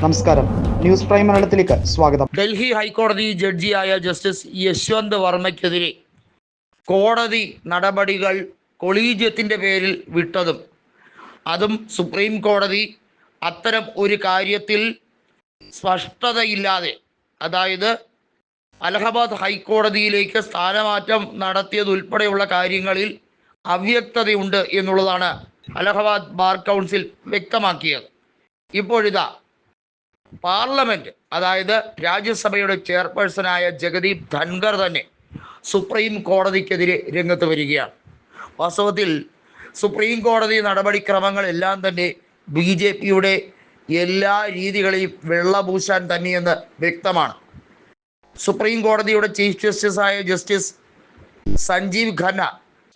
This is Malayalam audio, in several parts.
നമസ്കാരം. ന്യൂസ് പ്രൈം മലയാളത്തിലേക്ക് സ്വാഗതം. ഡൽഹി ഹൈക്കോടതി ജഡ്ജിയായ ജസ്റ്റിസ് യശ്വന്ത് വർമ്മയ്ക്കെതിരെ കോടതി നടപടികൾ കൊളീജിയത്തിന്റെ പേരിൽ വിട്ടതും. അതും സുപ്രീം കോടതി അത്തരം ഒരു കാര്യത്തിൽ സ്പഷ്ടതയില്ലാതെ അതായത് അലഹബാദ് ഹൈക്കോടതിയിലേക്ക് സ്ഥാനമാറ്റം നടത്തിയതുൾപ്പെടെയുള്ള കാര്യങ്ങളിൽ അവ്യക്തതയുണ്ട് എന്നുള്ളതാണ് അലഹബാദ് ബാർ കൗൺസിൽ വ്യക്തമാക്കിയത്. ഇപ്പോഴിതാ പാർലമെന്റ് അതായത് രാജ്യസഭയുടെ ചെയർപേഴ്സണായ ജഗദീപ് ധൻഖർ തന്നെ സുപ്രീം കോടതിക്കെതിരെ രംഗത്ത് വരികയാണ്. വാസ്തവത്തിൽ സുപ്രീം കോടതി നടപടിക്രമങ്ങളെല്ലാം തന്നെ ബി ജെ പിയുടെ എല്ലാ രീതികളെയും വെള്ളപൂശാൻ തന്നെയെന്ന് വ്യക്തമാണ്. സുപ്രീം കോടതിയുടെ ചീഫ് ജസ്റ്റിസായ ജസ്റ്റിസ് സഞ്ജീവ് ഖന്ന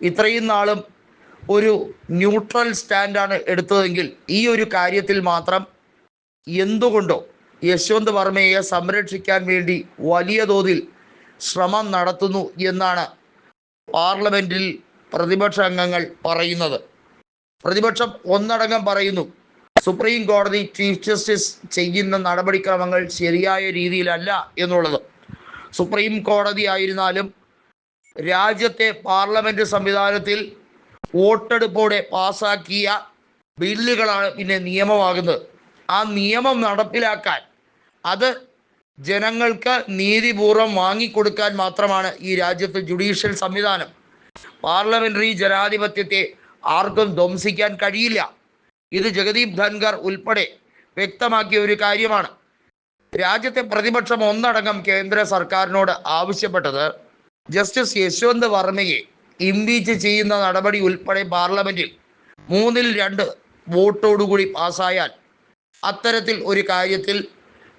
ഇത്രയും നാളും ഒരു ന്യൂട്രൽ സ്റ്റാൻഡാണ് എടുത്തതെങ്കിൽ ഈ ഒരു കാര്യത്തിൽ മാത്രം എന്തുകൊണ്ടോ യശ്വന്ത് വർമ്മയെ സംരക്ഷിക്കാൻ വേണ്ടി വലിയ തോതിൽ ശ്രമം നടത്തുന്നു എന്നാണ് പാർലമെന്റിൽ പ്രതിപക്ഷ അംഗങ്ങൾ പറയുന്നത്. പ്രതിപക്ഷം ഒന്നടങ്കം പറയുന്നു സുപ്രീം കോടതി ചീഫ് ജസ്റ്റിസ് ചെയ്യുന്ന നടപടിക്രമങ്ങൾ ശരിയായ രീതിയിലല്ല എന്നുള്ളത്. സുപ്രീം കോടതി ആയിരുന്നാലും രാജ്യത്തെ പാർലമെന്റ് സംവിധാനത്തിൽ വോട്ടെടുപ്പോടെ പാസാക്കിയ ബില്ലുകളാണ് പിന്നെ നിയമമാകുന്നത്. ആ നിയമം നടപ്പിലാക്കാൻ. അത് ജനങ്ങൾക്ക് നീതിപൂർവം വാങ്ങിക്കൊടുക്കാൻ മാത്രമാണ് ഈ രാജ്യത്തെ ജുഡീഷ്യൽ സംവിധാനം. പാർലമെന്ററി ജനാധിപത്യത്തെ ആർക്കും ധ്വംസിക്കാൻ കഴിയില്ല. ഇത് ജഗദീപ് ധൻഖർ ഉൾപ്പെടെ വ്യക്തമാക്കിയ ഒരു കാര്യമാണ്. രാജ്യത്തെ പ്രതിപക്ഷം ഒന്നടങ്കം കേന്ദ്ര സർക്കാരിനോട് ആവശ്യപ്പെട്ടത് ജസ്റ്റിസ് യശ്വന്ത് വർമ്മയെ ഇംപീച്ച് ചെയ്യുന്ന നടപടി ഉൾപ്പെടെ പാർലമെന്റിൽ മൂന്നിൽ രണ്ട് വോട്ടോടുകൂടി പാസ്സായാൽ അത്തരത്തിൽ ഒരു കാര്യത്തിൽ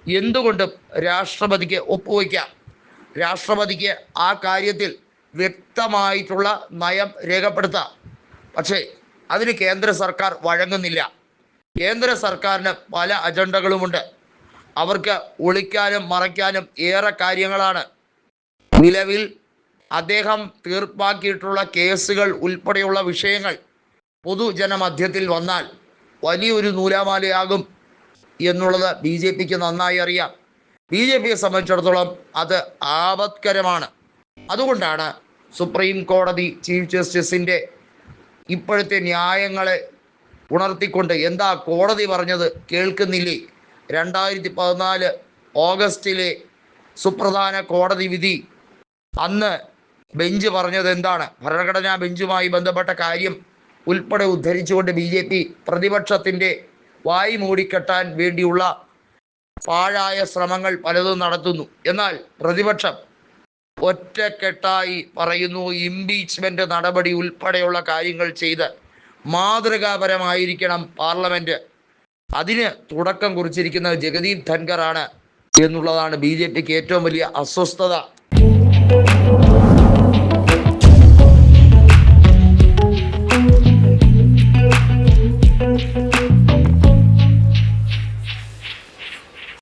എന്തുകൊണ്ടും രാഷ്ട്രപതിക്ക് ഒപ്പുവയ്ക്കാം? രാഷ്ട്രപതിക്ക് ആ കാര്യത്തിൽ വ്യക്തമായിട്ടുള്ള നയം രേഖപ്പെടുത്താം. പക്ഷേ അതിന് കേന്ദ്ര സർക്കാർ വഴങ്ങുന്നില്ല. കേന്ദ്ര സർക്കാരിന് പല അജണ്ടകളുമുണ്ട്. അവർക്ക് ഒളിക്കാനും മറയ്ക്കാനും ഏറെ കാര്യങ്ങളാണ്. നിലവിൽ അദ്ദേഹം തീർപ്പാക്കിയിട്ടുള്ള കേസുകൾ ഉൾപ്പെടെയുള്ള വിഷയങ്ങൾ പൊതുജനമധ്യത്തിൽ വന്നാൽ വലിയൊരു നൂലാമാലയാകും എന്നുള്ളത് ബി ജെ പിക്ക് നന്നായി അറിയാം. ബി ജെ പിയെ സംബന്ധിച്ചിടത്തോളം അത് ആപത്കരമാണ്. അതുകൊണ്ടാണ് സുപ്രീം കോടതി ചീഫ് ജസ്റ്റിസിന്റെ ഇപ്പോഴത്തെ ന്യായങ്ങളെ ഉണർത്തിക്കൊണ്ട് എന്താ കോടതി പറഞ്ഞത് കേൾക്കുന്നില്ലേ? രണ്ടായിരത്തി പതിനാല് ഓഗസ്റ്റിലെ സുപ്രധാന കോടതി വിധി. അന്ന് ബെഞ്ച് പറഞ്ഞത് എന്താണ്? ഭരണഘടനാ ബെഞ്ചുമായി ബന്ധപ്പെട്ട കാര്യം ഉൾപ്പെടെ ഉദ്ധരിച്ചുകൊണ്ട് ബി ജെ പി പ്രതിപക്ഷത്തിന്റെ വായി മൂടിക്കെട്ടാൻ വേണ്ടിയുള്ള പാഴായ ശ്രമങ്ങൾ പലതും നടത്തുന്നു. എന്നാൽ പ്രതിപക്ഷം ഒറ്റക്കെട്ടായി പറയുന്നു ഇംപീച്ച്മെന്റ് നടപടി ഉൾപ്പെടെയുള്ള കാര്യങ്ങൾ ചെയ്ത് മാതൃകാപരമായിരിക്കണം പാർലമെന്റ്. അതിന് തുടക്കം കുറിച്ചിരിക്കുന്നത് ജഗദീപ് ധൻഖറാണ് എന്നുള്ളതാണ് ബി ജെ പിക്ക് ഏറ്റവും വലിയ അസ്വസ്ഥത.